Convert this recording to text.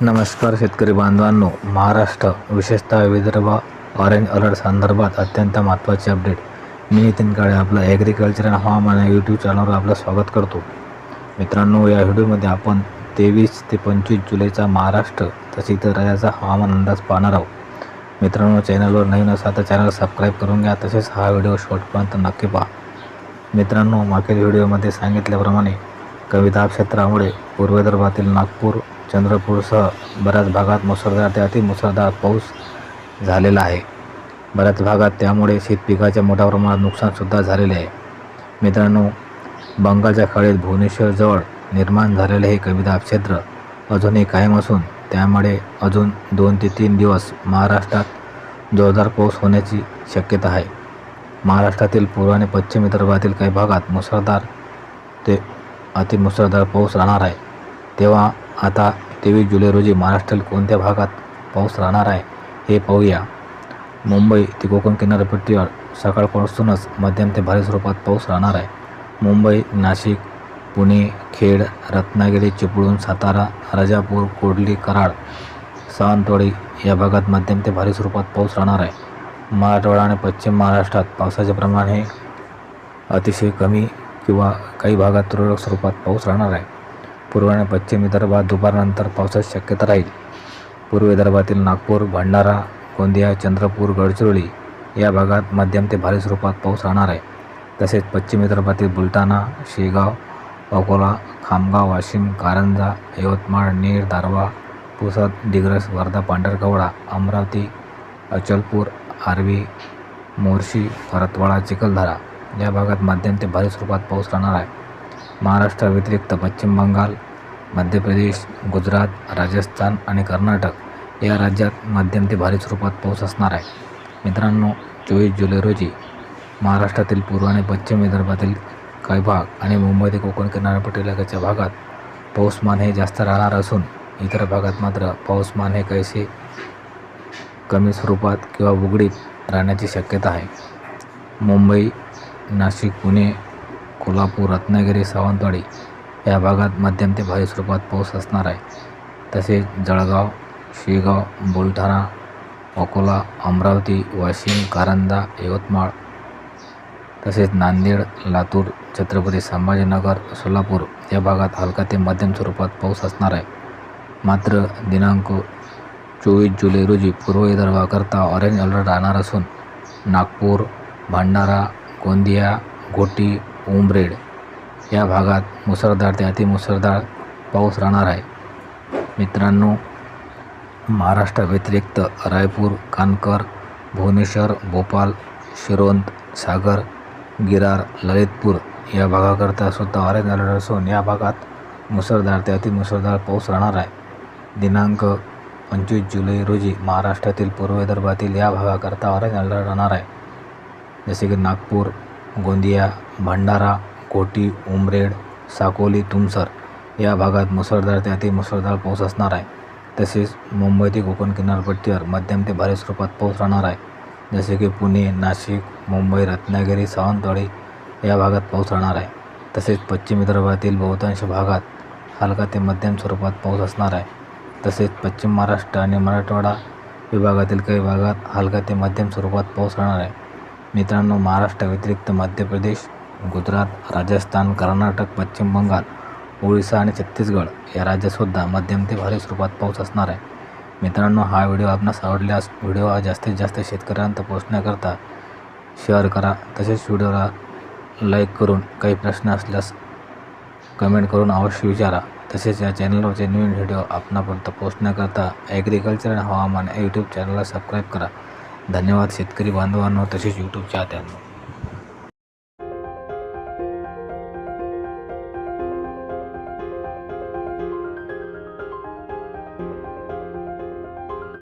नमस्कार शेतकरी बांधवांनो. महाराष्ट्र विशेषतः विदर्भ ऑरेंज अलर्ट संदर्भात अत्यंत महत्त्वाचे अपडेट मी नितीन काळे आपलं ॲग्रिकल्चर आणि हवामान या यूट्यूब चॅनलवर आपलं स्वागत करतो. मित्रांनो या व्हिडिओमध्ये आपण तेवीस ते पंचवीस जुलैचा महाराष्ट्र तसेच इतर राज्याचा हवामान अंदाज पाहणार आहोत. मित्रांनो चॅनलवर नवीन असा तर चॅनल सबस्क्राईब करून घ्या तसेच हा व्हिडिओ शॉर्टपर्यंत नक्की पहा. मित्रांनो मागील व्हिडिओमध्ये सांगितल्याप्रमाणे कविता क्षेत्रामुळे पूर्व विदर्भातील नागपूर चंद्रपूरसह बऱ्याच भागात मुसळधार ते अतिमुसळधार पाऊस झालेला आहे. बऱ्याच भागात त्यामुळे शेतपिकाच्या मोठ्या प्रमाणात नुकसानसुद्धा झालेले आहे. मित्रांनो बंगालच्या खाडीत भुवनेश्वरजवळ निर्माण झालेले हे कमी क्षेत्र अजूनही कायम असून त्यामुळे अजून दोन ते तीन दिवस महाराष्ट्रात जोरदार पाऊस होण्याची शक्यता आहे. महाराष्ट्रातील पूर्व आणि पश्चिम विदर्भातील काही भागात मुसळधार ते अतिमुसळधार पाऊस राहणार आहे. तेव्हा आता तेवीस जुलै रोजी महाराष्ट्रातील कोणत्या भागात पाऊस राहणार आहे हे पाहूया. मुंबई ते कोकण किनारपट्टीवर सकाळपासूनच मध्यम ते भारी स्वरूपात पाऊस राहणार आहे. मुंबई नाशिक पुणे खेड रत्नागिरी चिपळूण सातारा राजापूर कोडली कराड सावंतवाडी या भागात मध्यम ते भारी स्वरूपात पाऊस राहणार आहे. मराठवाडा आणि पश्चिम महाराष्ट्रात पावसाचे प्रमाण हे अतिशय कमी किंवा काही भागात तुरळक स्वरूपात पाऊस राहणार आहे. पूर्व आणि पश्चिम विदर्भात दुपारनंतर पावसाची शक्यता राहील. पूर्व विदर्भातील नागपूर भंडारा गोंदिया चंद्रपूर गडचिरोली या भागात मध्यम ते भारी स्वरूपात पाऊस राहणार आहे. तसेच पश्चिम विदर्भातील बुलढाणा शेगाव अकोला खामगाव वाशिम कारंजा यवतमाळ नीर दारवा पुसद डिग्रस वर्धा पांढरकवडा अमरावती अचलपूर आर्वी मोर्शी परतवाडा चिखलदरा या भागात मध्यम ते भारी स्वरूपात पाऊस राहणार आहे. महाराष्ट्राव्यतिरिक्त पश्चिम बंगाल मध्य प्रदेश गुजरात राजस्थान आणि कर्नाटक या राज्यात मध्यम ते भारी स्वरूपात पाऊस असणार आहे. मित्रांनो चोवीस जुलै रोजी महाराष्ट्रातील पूर्व आणि पश्चिम विदर्भातील काही भाग आणि मुंबई ते कोकण किनारपट्टी लगतच्या भागात पाऊसमान हे जास्त राहणार असून इतर भागात मात्र पाऊसमान हे कैसे कमी स्वरूपात किंवा उघडीत राहण्याची शक्यता आहे. मुंबई नाशिक पुणे कोल्हापूर रत्नागिरी सावंतवाडी या भागात मध्यम ते भारी स्वरूपात पाऊस असणार आहे. तसेच जळगाव शेगाव बुलढाणा अकोला अमरावती वाशिम कारंजा यवतमाळ तसेच नांदेड लातूर छत्रपती संभाजीनगर सोलापूर या भागात हलका ते मध्यम स्वरूपात पाऊस असणार आहे. मात्र दिनांक चोवीस जुलै रोजी पूर्व विदर्भाकरता ऑरेंज अलर्ट राहणार असून नागपूर भंडारा गोंदिया घोटी उमरेड या भागात मुसळधार ते अतिमुसळधार पाऊस राहणार आहे. मित्रांनो महाराष्ट्राव्यतिरिक्त रायपूर कानकर भुवनेश्वर भोपाल शिरोंत सागर गिरार ललितपूर या भागाकरता सुद्धा ऑरेंज अलर्ट असून या भागात मुसळधार ते अतिमुसळधार पाऊस राहणार आहे. दिनांक पंचवीस जुलै रोजी महाराष्ट्रातील पूर्व विदर्भातील या भागाकरता ऑरेंज अलर्ट राहणार आहे. जसे की नागपूर गोंदिया भंडारा कोटी उमरेड साकोली तुमसर या भागात मुसळधार ते अतिमुसळधार पाऊस असणार आहे. तसेच मुंबई ते कोकण किनारपट्टीवर मध्यम ते भारी स्वरूपात पाऊस राहणार आहे. जसे की पुणे नाशिक मुंबई रत्नागिरी सावंतवाडी या भागात पाऊस राहणार आहे. तसेच पश्चिम विदर्भातील बहुतांश भागात हलका ते मध्यम स्वरूपात पाऊस असणार आहे. तसेच पश्चिम महाराष्ट्र आणि मराठवाडा विभागातील काही भागात हलका ते मध्यम स्वरूपात पाऊस राहणार आहे. मित्रांनो महाराष्ट्राव्यतिरिक्त मध्य प्रदेश गुजरात राजस्थान कर्नाटक पश्चिम बंगाल ओडिसा आणि छत्तीसगड या राज्यातसुद्धा मध्यम ते भारी स्वरूपात पाऊस असणार आहे. मित्रांनो हा व्हिडिओ आपणास आवडल्यास व्हिडिओ हा जास्तीत जास्त शेतकऱ्यांत पोहोचण्याकरता शेअर करा. तसेच व्हिडिओला लाईक करून काही प्रश्न असल्यास कमेंट करून अवश्य विचारा. तसेच या चॅनलवरचे नवीन व्हिडिओ आपणापर्यंत पोहोचण्याकरता ॲग्रिकल्चर आणि हवामान या यूट्यूब चॅनलला सबस्क्राईब करा. धन्यवाद शेतकरी बांधवांनो तसेच यूट्यूब चाहत्यांनो